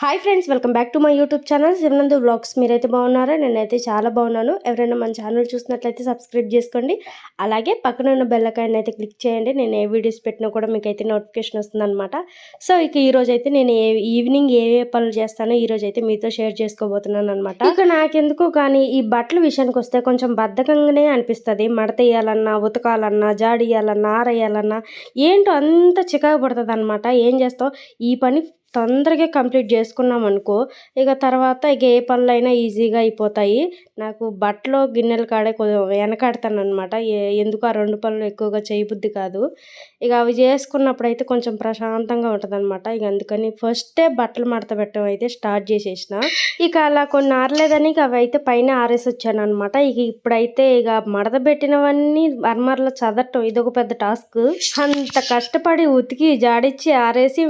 Hi friends welcome back to my YouTube channel Sivanandu blogs. మీరైతే బాగున్నారా? నేనైతే చాలా బాగున్నాను. ఎవరైనా మన ఛానల్ చూసినట్లయితే సబ్స్క్రైబ్ చేసుకోండి. అలాగే పక్కన ఉన్న బెల్లకాయని అయితే క్లిక్ చేయండి. నేను ఏ వీడియోస్ పెట్టినా కూడా మీకు అయితే నోటిఫికేషన్ వస్తుందన్నమాట. సో ఇక ఈరోజు అయితే నేను ఏ ఈవినింగ్ ఏ ఏ పనులు చేస్తానో ఈరోజు అయితే మీతో షేర్ చేసుకోబోతున్నాను అనమాట ఇక నాకెందుకు కానీ ఈ బట్టల విషయానికి వస్తే కొంచెం బద్ధకంగానే అనిపిస్తుంది. మడత వేయాలన్నా ఉతకాలన్నా జాడియాలన్నా ఆరేయాలన్నా ఏంటో అంత చికాకు పడుతుంది అనమాట ఏం చేస్తావు? ఈ పని తొందరగా కంప్లీట్ చేసుకున్నాం అనుకో ఇక తర్వాత ఇక ఏ పనులైనా ఈజీగా అయిపోతాయి. నాకు బట్టలు గిన్నెలు కాడే కొద్దిగా వెనకాడతాను అనమాట ఎందుకు ఆ రెండు పనులు ఎక్కువగా చేయబుద్ధి కాదు. ఇక అవి చేసుకున్నప్పుడు అయితే కొంచెం ప్రశాంతంగా ఉంటుంది అనమాట ఇక అందుకని ఫస్టే బట్టలు మడత పెట్టడం అయితే స్టార్ట్ చేసేసిన. ఇక అలా కొన్ని ఆరలేదని ఇక అవి అయితే పైన ఆరేసి వచ్చాను అనమాట ఇక ఇప్పుడైతే ఇక మడత పెట్టినవన్నీ అర్మర్లో చదవటం ఇదొక పెద్ద టాస్క్ అంత కష్టపడి ఉతికి జాడిచ్చి ఆరేసి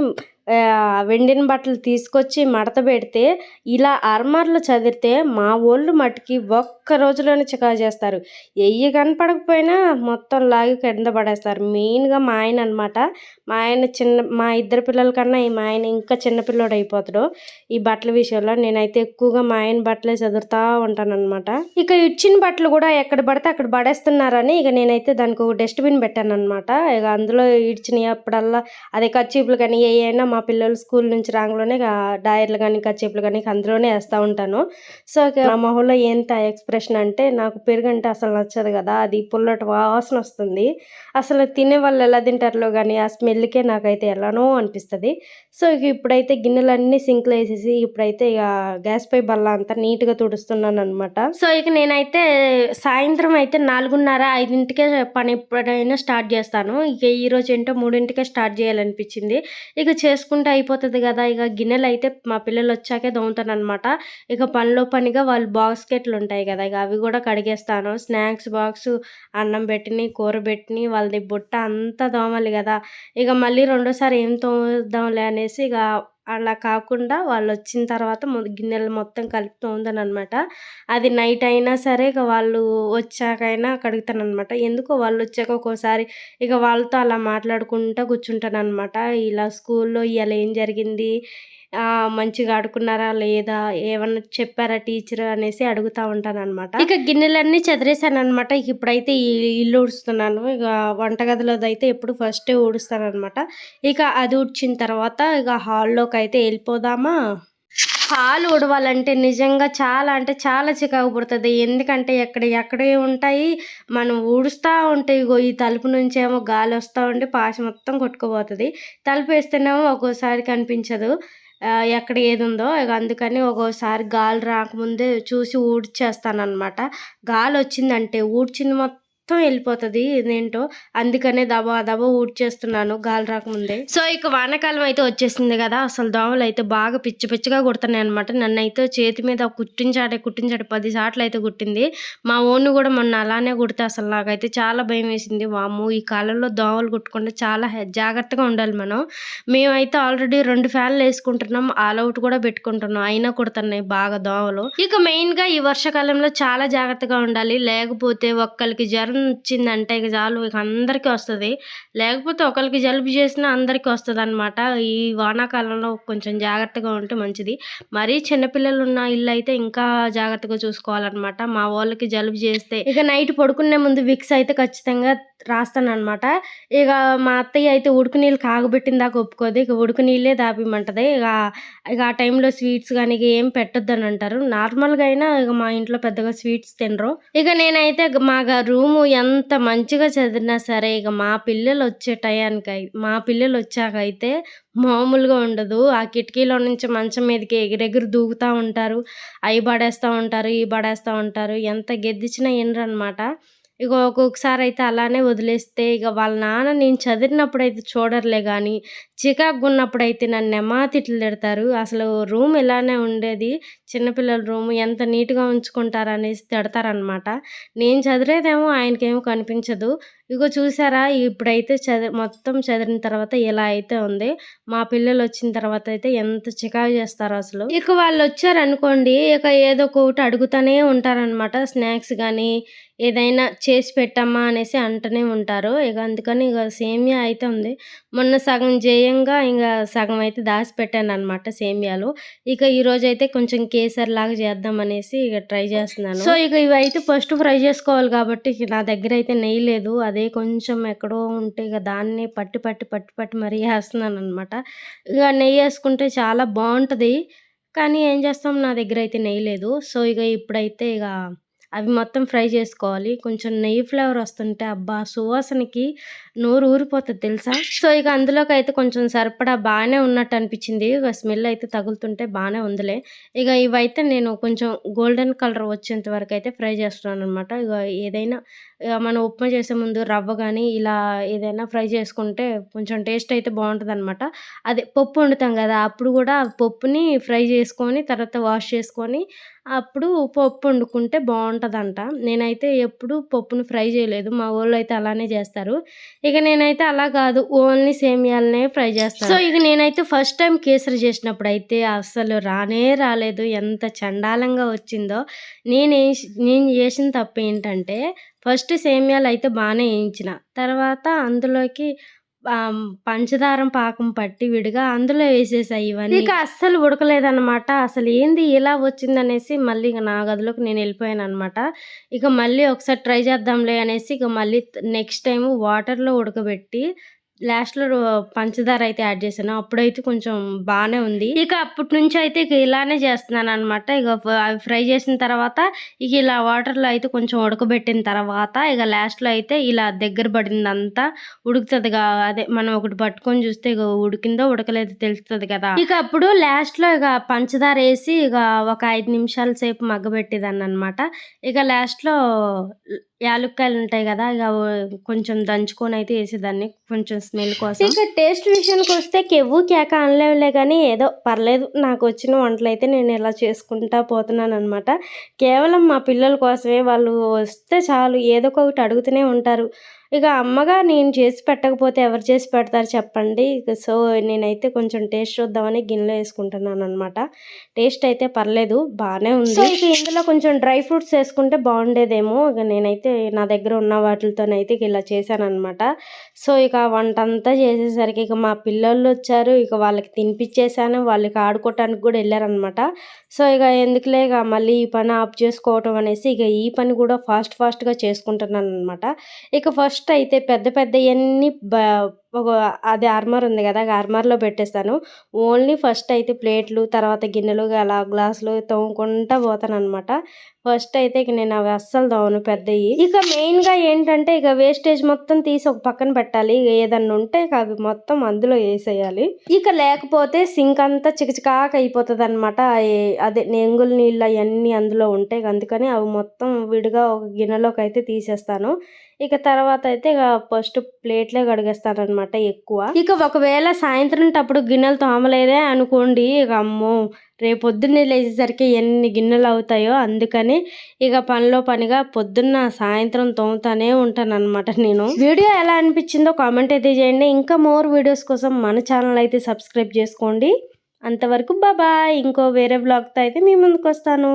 వెండిన బట్టలు తీసుకొచ్చి మడత పెడితే ఇలా అర్మార్లు చదివితే మా వాళ్ళు మట్టుకి ఒక్క రోజులోనే చికా చేస్తారు. ఎయ్యి కనపడకపోయినా మొత్తం లాగి కింద పడేస్తారు. మెయిన్గా మా ఆయన అనమాట మా ఆయన చిన్న మా ఇద్దరు పిల్లల కన్నా ఈ మా ఆయన ఇంకా చిన్న పిల్లోడు అయిపోతాడు. ఈ బట్టల విషయంలో నేనైతే ఎక్కువగా మా ఆయన బట్టలే చదువుతా ఉంటానన్నమాట. ఇక ఇచ్చిన బట్టలు కూడా ఎక్కడ పడితే అక్కడ పడేస్తున్నారని ఇక నేనైతే దానికి ఒక డస్ట్బిన్ పెట్టాను అనమాట ఇక అందులో ఇచ్చినవి అప్పుడల్లా అదే కచ్చీపులు కానీ ఏ అయినా మా పిల్లలు స్కూల్ నుంచి రాగానే డైర్లు కానీ కచ్చేపులు కానీ అందులోనే వేస్తూ ఉంటాను. సో ఇక మొహంలో ఎంత ఎక్స్ప్రెషన్ అంటే నాకు పెరుగు అంటే అసలు నచ్చదు కదా అది పుల్లటి వాసన వస్తుంది. అసలు తినే వాళ్ళు ఎలా తింటారో కానీ ఆ స్మెల్కే నాకైతే ఎలానో అనిపిస్తుంది. సో ఇక ఇప్పుడైతే గిన్నెలన్నీ సింక్లో వేసేసి ఇప్పుడైతే ఇక గ్యాస్ పై బల్ల అంతా నీట్గా తుడుస్తున్నాను అనమాట సో ఇక నేనైతే సాయంత్రం అయితే నాలుగున్నర ఐదింటికే పని ఎప్పుడైనా స్టార్ట్ చేస్తాను. ఇక ఈ రోజు ఏంటో మూడింటికే స్టార్ట్ చేయాలనిపించింది. ఇక చేసుకుంటే అయిపోతుంది కదా. ఇక గిన్నెలు అయితే మా పిల్లలు వచ్చాకే దోముతాను అనమాట ఇక పనిలో పనిగా వాళ్ళు బాస్కెట్లు ఉంటాయి కదా. ఇక అవి కూడా కడిగేస్తాను. స్నాక్స్ బాక్స్ అన్నం పెట్టిని కూర పెట్టిని వాళ్ళది బుట్ట అంతా దోమాలి కదా. ఇక మళ్ళీ రెండోసారి ఏం తోముదాంలే అనేసి ఇక అలా కాకుండా వాళ్ళు వచ్చిన తర్వాత గిన్నెలు మొత్తం కలిపి అనమాట అది నైట్ అయినా సరే ఇక వాళ్ళు వచ్చాకైనా కడుగుతాను అనమాట ఎందుకో వాళ్ళు వచ్చాక ఒక్కోసారి ఇక వాళ్ళతో అలా మాట్లాడుకుంటూ కూర్చుంటాను అనమాట ఇలా స్కూల్లో ఇవాళ ఏం జరిగింది? మంచిగా ఆడుకున్నారా లేదా? ఏమన్నా చెప్పారా టీచర్ అనేసి అడుగుతా ఉంటాను అనమాట ఇక గిన్నెలన్నీ చదిరేసాను అనమాట ఇక ఇప్పుడైతే ఇల్లు ఊడుస్తున్నాను. ఇక వంటగదిలోది అయితే ఎప్పుడు ఫస్టే ఊడుస్తాను అనమాట ఇక అది ఊడ్చిన తర్వాత ఇక హాల్లోకి అయితే వెళ్ళిపోదామా? హాల్ ఊడవాలంటే నిజంగా చాలా అంటే చాలా చికాకు పడుతుంది. ఎందుకంటే ఎక్కడ ఎక్కడే ఉంటాయి. మనం ఊడుస్తూ ఉంటాయి ఇగో ఈ తలుపు నుంచి ఏమో గాలి వస్తూ ఉంటే పాశ మొత్తం కొట్టుకుపోతుంది. తలుపు వేస్తేనేమో ఒక్కోసారి కనిపించదు. ఎక్కడ ఏది ఉందో ఇక అందుకని ఒక్కోసారి గాలి రాకముందే చూసి ఊడ్చేస్తాను అనమాట గాలి వచ్చిందంటే ఊడ్చింది మొత్తం మొత్తం వెళ్ళిపోతుంది ఇదేంటో. అందుకనే దబా దబా ఊడ్చేస్తున్నాను గాలి రాకముందే. సో ఇక వానకాలం అయితే వచ్చేసింది కదా. అసలు దోమలు అయితే బాగా పిచ్చి పిచ్చిగా కుడుతున్నాయి అనమాట నన్ను అయితే చేతి మీద కుట్టించాడే కుట్టించాడే పది సార్లు అయితే కుట్టింది. మా ఓన్ కూడా మొన్న అలానే కుడితే అసలు నాకైతే చాలా భయం వేసింది. వాము ఈ కాలంలో దోమలు కుట్టకుండా చాలా హె- జాగ్రత్తగా ఉండాలి మనం. మేమైతే ఆల్రెడీ రెండు ఫ్యాన్లు వేసుకుంటున్నాం. ఆల్ అవుట్ కూడా పెట్టుకుంటున్నాం. అయినా కుడుతున్నాయి బాగా దోమలు. ఇక మెయిన్గా ఈ వర్షాకాలంలో చాలా జాగ్రత్తగా ఉండాలి. లేకపోతే ఒక్కరికి జ్వరం వచ్చిందంటే ఇక చాలు ఇక అందరికీ వస్తుంది. లేకపోతే ఒకరికి జలుబు చేసినా అందరికీ వస్తుంది అనమాట ఈ వానాకాలంలో కొంచెం జాగ్రత్తగా ఉంటే మంచిది. మరీ చిన్నపిల్లలు ఉన్న ఇల్లు అయితే ఇంకా జాగ్రత్తగా చూసుకోవాలన్నమాట. మా వాళ్ళకి జలుబు చేస్తే ఇక నైట్ పడుకునే ముందు విక్స్ అయితే ఖచ్చితంగా రాస్తాను అనమాట ఇక మా అత్తయ్య అయితే ఉడుకు నీళ్ళు కాగబెట్టిన దాకా ఒప్పుకోదు. ఇక ఉడుకు నీళ్ళే దాపిమంటది. ఇక ఇక ఆ టైంలో స్వీట్స్ కానీ ఇక ఏం పెట్టొద్దు అని అంటారు. నార్మల్గా అయినా ఇక మా ఇంట్లో పెద్దగా స్వీట్స్ తినరు. ఇక నేనైతే మా రూము ఎంత మంచిగా చదివినా సరే ఇక మా పిల్లలు వచ్చే టయానికి మా పిల్లలు వచ్చాక అయితే మామూలుగా ఉండదు. ఆ కిటికీలో నుంచి మంచం మీదకి ఎగిరెగిరి దూకుతూ ఉంటారు. అవి పడేస్తూ ఉంటారు ఇవి పడేస్తూ ఉంటారు. ఎంత గెద్దిచ్చినా వినరు అనమాట ఇక ఒక్కొక్కసారి అయితే అలానే వదిలేస్తే ఇక వాళ్ళ నాన్న నేను చదివినప్పుడు అయితే చూడరులే కానీ చికాకు ఉన్నప్పుడు అయితే నన్ను ఎమ్మా తిట్లు తిడతారు. అసలు రూమ్ ఇలానే ఉండేది. చిన్నపిల్లల రూమ్ ఎంత నీట్గా ఉంచుకుంటారు అనేసి తిడతారనమాట నేను చదివేదేమో ఆయనకేమో కనిపించదు. ఇగో చూసారా ఇప్పుడైతే చదివి మొత్తం చదివిన తర్వాత ఇలా అయితే ఉంది. మా పిల్లలు వచ్చిన తర్వాత అయితే ఎంత చికాకు చేస్తారో అసలు. ఇక వాళ్ళు వచ్చారు అనుకోండి ఇక ఏదో ఒకటి అడుగుతానే ఉంటారనమాట స్నాక్స్ కానీ ఏదైనా చేసి పెట్టమ్మా అనేసి అంటూనే ఉంటారు. ఇక అందుకని ఇక సేమియా అయితే ఉంది. మొన్న సగం చేయ స్వయంగా ఇంకా సగం అయితే దాచిపెట్టాను అనమాట సేమియాలు. ఇక ఈరోజైతే అయితే కొంచెం కేసర్ లాగా చేద్దాం అనేసి ఇక ట్రై చేస్తున్నాను. సో ఇక ఇవి అయితే ఫస్ట్ ఫ్రై చేసుకోవాలి కాబట్టి నా దగ్గర అయితే నెయ్యి లేదు. అదే కొంచెం ఎక్కడో ఉంటే ఇక దాన్ని పట్టి పట్టి పట్టి పట్టి మరీ వేస్తున్నాను అనమాట ఇక నెయ్యి వేసుకుంటే చాలా బాగుంటుంది. కానీ ఏం చేస్తాం? నా దగ్గర అయితే నెయ్యి లేదు. సో ఇక ఇప్పుడైతే ఇక అవి మొత్తం ఫ్రై చేసుకోవాలి. కొంచెం నెయ్యి ఫ్లేవర్ వస్తుంటే అబ్బా! సువాసనకి నోరు ఊరిపోతుంది తెలుసా? సో ఇక అందులోకి అయితే కొంచెం సరిపడా బాగానే ఉన్నట్టు అనిపించింది. ఇక స్మెల్ అయితే తగులుతుంటే బాగానే ఉందిలే. ఇక ఇవైతే నేను కొంచెం గోల్డెన్ కలర్ వచ్చేంత వరకు అయితే ఫ్రై చేస్తున్నాను అనమాట ఇక ఏదైనా మనం ఉప్మా చేసే ముందు రవ్వ కానీ ఇలా ఏదైనా ఫ్రై చేసుకుంటే కొంచెం టేస్ట్ అయితే బాగుంటుంది అనమాట అదే పప్పు వండుతాం కదా అప్పుడు కూడా పప్పుని ఫ్రై చేసుకొని తర్వాత వాష్ చేసుకొని అప్పుడు పప్పు వండుకుంటే బాగుంటుందంట. నేనైతే ఎప్పుడు పప్పును ఫ్రై చేయలేదు మా వాళ్ళు అయితే అలానే చేస్తారు. ఇక నేనైతే అలా కాదు ఓన్లీ సేమియాలనే ఫ్రై చేస్తాను. సో ఇక నేనైతే ఫస్ట్ టైం కేసరి చేసినప్పుడు అయితే అసలు రానే రాలేదు ఎంత చండాలంగా వచ్చిందో. నేను నేను చేసిన తప్పు ఏంటంటే ఫస్ట్ సేమ్యాలు అయితే బాగానే వేయించిన తర్వాత అందులోకి పంచదారం పాకం పట్టి విడిగా అందులో వేసేసాయి ఇవన్నీ. ఇక అస్సలు ఉడకలేదనమాట. అసలు ఏంది ఇలా వచ్చిందనేసి మళ్ళీ ఇక నా గదిలోకి నేను వెళ్ళిపోయాను అనమాట ఇక మళ్ళీ ఒకసారి ట్రై చేద్దాంలే అనేసి ఇక మళ్ళీ నెక్స్ట్ టైము వాటర్‌లో ఉడకబెట్టి లాస్ట్‌లో పంచదార అయితే యాడ్ చేశాను. అప్పుడైతే కొంచెం బాగానే ఉంది. ఇక అప్పటి నుంచి అయితే ఇక ఇలానే చేస్తున్నాను అనమాట ఇక అవి ఫ్రై చేసిన తర్వాత ఇక ఇలా వాటర్‌లో అయితే కొంచెం ఉడకబెట్టిన తర్వాత ఇక లాస్ట్‌లో అయితే ఇలా దగ్గర పడిందంతా ఉడుకుతుంది అదే మనం ఒకటి పట్టుకొని చూస్తే ఇక ఉడికిందో ఉడకలేదో తెలుస్తుంది కదా! ఇక అప్పుడు లాస్ట్‌లో ఇక పంచదార వేసి ఇక ఒక ఐదు నిమిషాల సేపు మగ్గబెట్టేదాన్ననమాట. ఇక లాస్ట్‌లో యాలుక్కాయలు ఉంటాయి కదా! ఇక కొంచెం దంచుకొని అయితే వేసేదాన్ని కొంచెం స్మెల్ కోసం. ఇక టేస్ట్ విషయానికి వస్తే కెవ్వు కేక అనలేవులే కానీ ఏదో పర్లేదు నాకు వచ్చిన వంటలైతే నేను ఇలా చేసుకుంటా పోతున్నాననమాట. కేవలం మా పిల్లల కోసమే వాళ్ళు వస్తే చాలు ఏదో ఒకటి అడుగుతూనే ఉంటారు. ఇక అమ్మగా నేను చేసి పెట్టకపోతే ఎవరు చేసి పెడతారు చెప్పండి. సో నేనైతే కొంచెం టేస్ట్ చూద్దామని గిన్నెలో వేసుకుంటున్నాను అనమాట. టేస్ట్ అయితే పర్లేదు బాగానే ఉంది. సో ఇక ఇందులో కొంచెం డ్రై ఫ్రూట్స్ వేసుకుంటే బాగుండేదేమో ఇక నేనైతే నా దగ్గర ఉన్న వాటితోనైతే ఇక ఇలా చేశానమాట సో ఇక వంట అంతా చేసేసరికి ఇక మా పిల్లలు వచ్చారు. ఇక వాళ్ళకి తినిపించేసాను. వాళ్ళకి ఆడుకోవటానికి కూడా వెళ్ళారనమాట. సో ఇక ఎందుకులే ఇక మళ్ళీ ఈ పని ఆఫ్ చేసుకోవటం అనేసి ఇక ఈ పని కూడా ఫాస్ట్ ఫాస్ట్‌గా చేసుకుంటున్నాను అనమాట. ఇక ఫస్ట్ ఫస్ట్ అయితే పెద్ద పెద్దయన్నీ బ ఒక అది ఆర్మర్ ఉంది కదా! ఆర్మర్‌లో పెట్టేస్తాను. ఓన్లీ ఫస్ట్ అయితే ప్లేట్లు, తర్వాత గిన్నెలు, అలా గ్లాసులు తోముకుంటా పోతాననమాట. ఫస్ట్ అయితే ఇక నేను అవి అస్సలు తోమను పెద్దవి ఇక మెయిన్‌గా ఏంటంటే ఇక వేస్టేజ్ మొత్తం తీసి ఒక పక్కన పెట్టాలి. ఏదన్నా ఉంటే ఇక అవి మొత్తం అందులో వేసేయాలి. ఇక లేకపోతే సింక్ అంతా చికచికాక అయిపోతదనమాట. అదే నెంగుల నీళ్ళు అవన్నీ అందులో ఉంటాయి. అందుకని అవి మొత్తం విడిగా ఒక గిన్నెలోకి అయితే తీసేస్తాను. ఇక తర్వాత అయితే ఇక ఫస్ట్ ప్లేట్లే కడిగేస్తాననమాట ఎక్కువ. ఇక ఒకవేళ సాయంత్రం టప్పుడు గిన్నెలు తోమలేదే అనుకోండి ఇక అమ్మో! రేపొద్దున్నే లేచేసరికి ఎన్ని గిన్నెలు అవుతాయో అందుకని ఇక పనిలో పనిగా పొద్దున్న సాయంత్రం తోముతానే ఉంటాననమాట నేను. వీడియో ఎలా అనిపించిందో కామెంట్ అయితే చేయండి. ఇంకా మోర్ వీడియోస్ కోసం మన ఛానల్ అయితే సబ్స్క్రైబ్ చేసుకోండి. అంతవరకు బాబాయ్ ఇంకో వేరే బ్లాగ్తో అయితే మీ ముందుకు వస్తాను